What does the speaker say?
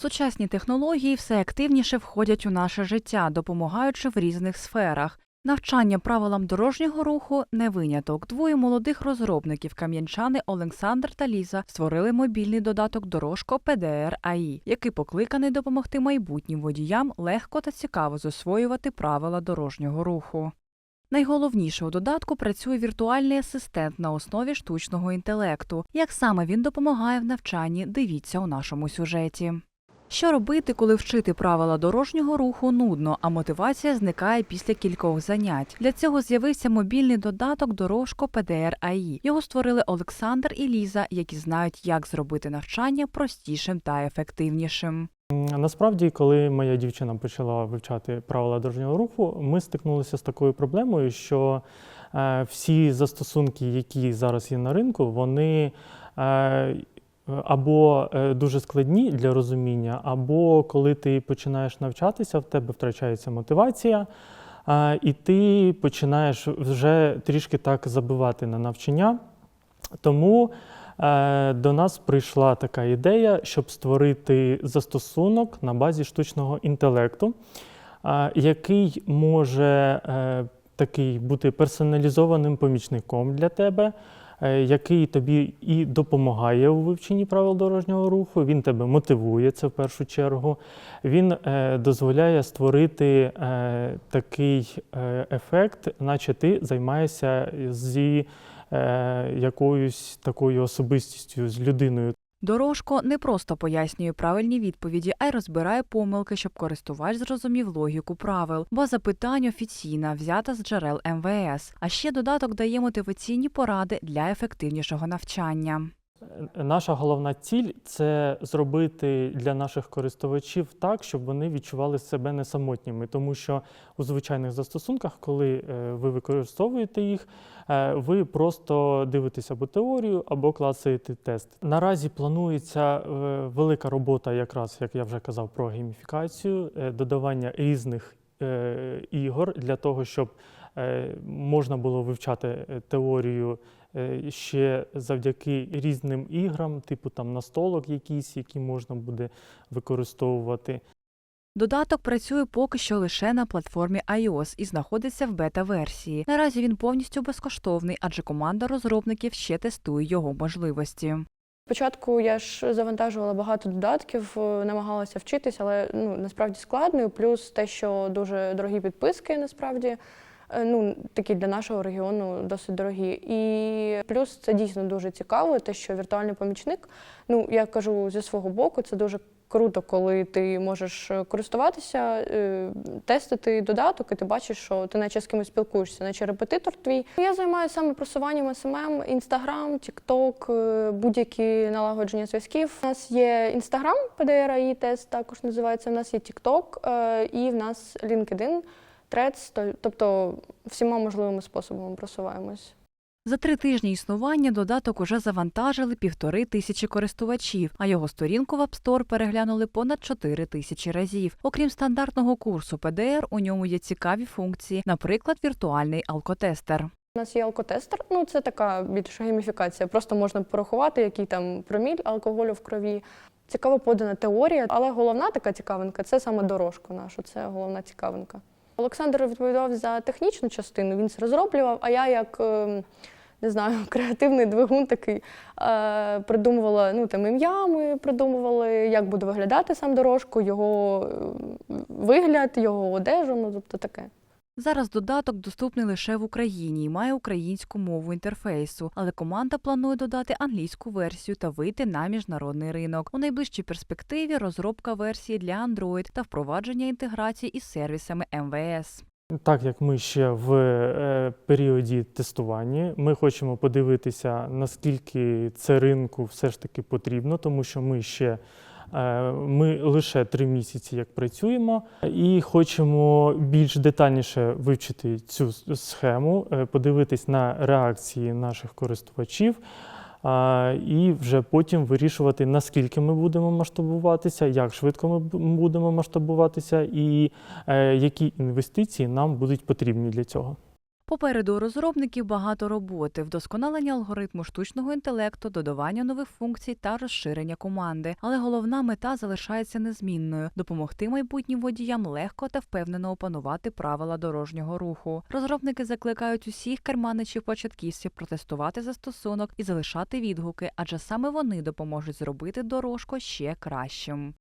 Сучасні технології все активніше входять у наше життя, допомагаючи в різних сферах. Навчання правилам дорожнього руху не виняток. Двоє молодих розробників кам'янчани Олександр та Ліза створили мобільний додаток Дорожко ПДР АІ, який покликаний допомогти майбутнім водіям легко та цікаво засвоювати правила дорожнього руху. Найголовніше у додатку працює віртуальний асистент на основі штучного інтелекту. Як саме він допомагає в навчанні, дивіться у нашому сюжеті. Що робити, коли вчити правила дорожнього руху нудно, а мотивація зникає після кількох занять? Для цього з'явився мобільний додаток Дорожко ПДР АІ. Його створили Олександр і Ліза, які знають, як зробити навчання простішим та ефективнішим. Насправді, коли моя дівчина почала вивчати правила дорожнього руху, ми стикнулися з такою проблемою, що е, всі застосунки, які зараз є на ринку, вони е, або е, дуже складні для розуміння, або коли ти починаєш навчатися, в тебе втрачається мотивація, і ти починаєш вже трішки так забивати на навчання. Тому е, до нас прийшла така ідея, щоб створити застосунок на базі штучного інтелекту, який може е, такий бути персоналізованим помічником для тебе, який тобі і допомагає у вивченні правил дорожнього руху. Він тебе мотивує це в першу чергу. Він е, дозволяє створити е, такий е, ефект, наче ти займаєшся зі е, якоюсь такою особистістю, з людиною. Дорожко не просто пояснює правильні відповіді, а й розбирає помилки, щоб користувач зрозумів логіку правил. База питань офіційна, взята з джерел МВС. А ще додаток дає мотиваційні поради для ефективнішого навчання. Наша головна ціль це зробити для наших користувачів так, щоб вони відчували себе не самотніми, тому що у звичайних застосунках, коли е, ви використовуєте їх, е, ви просто дивитеся або теорію, або клацаєте тест. Наразі планується е, велика робота, якраз як я вже казав, про гейміфікацію, додавання різних ігор для того, щоб е, можна було вивчати е, теорію е, ще завдяки різним іграм, типу там настолок якісь, які можна буде використовувати. Додаток працює поки що лише на платформі iOS і знаходиться в бета-версії. Наразі він повністю безкоштовний, адже команда розробників ще тестує його можливості. Спочатку я ж завантажувала багато додатків, е, намагалася вчитись, але ну насправді складно. Плюс те, що дуже дорогі підписки, насправді е, ну такі для нашого регіону досить дорогі. І плюс це дійсно дуже цікаво, те, що віртуальний помічник. Ну я кажу зі свого боку, це дуже круто, коли ти можеш е, користуватися, е, тестити додаток, і ти бачиш, що ти наче з кимось спілкуєшся, наче репетитор твій. Я займаюся саме просуванням СММ, Інстаграм, Тікток, е, будь-які налагодження зв'язків. У нас є Інстаграм, PDRAI тест також називається. У нас є Тікток і в нас LinkedIn, Threads, то- тобто всіма можливими способами просуваємось. За три тижні існування додаток уже завантажили півтори тисячі користувачів, а його сторінку в App Store переглянули понад чотири тисячі разів. Окрім стандартного курсу PDR, у ньому є цікаві функції, наприклад, віртуальний алкотестер. У нас є алкотестер, ну це така більше гейміфікація. Просто можна порахувати, який там проміль алкоголю в крові. Цікаво подана теорія, але головна така цікавинка це саме дорожку нашу. Це головна цікавинка. Олександр відповідав за технічну частину, він це розроблював, а я як. Не знаю, креативний двигун такий е, придумувала ну там ім'я. Ми придумували, як буде виглядати сам дорожку, його е, вигляд, його одежу. Ну тобто таке. Зараз додаток доступний лише в Україні і має українську мову інтерфейсу, але команда планує додати англійську версію та вийти на міжнародний ринок. У найближчій перспективі розробка версії для Android та впровадження інтеграції із сервісами МВС. Так як ми ще в е, періоді тестування, ми хочемо подивитися, наскільки це ринку все ж таки потрібно, тому що ми ще е, ми лише три місяці як працюємо, і хочемо більш детальніше вивчити цю схему, е, подивитись на реакції наших користувачів. І вже потім вирішувати, наскільки ми будемо масштабуватися, як швидко ми будемо масштабуватися, і е, які інвестиції нам будуть потрібні для цього. Попереду розробників багато роботи, вдосконалення алгоритму штучного інтелекту, додавання нових функцій та розширення команди. Але головна мета залишається незмінною допомогти майбутнім водіям легко та впевнено опанувати правила дорожнього руху. Розробники закликають усіх керманичів початківців протестувати застосунок і залишати відгуки, адже саме вони допоможуть зробити дорожку ще кращим.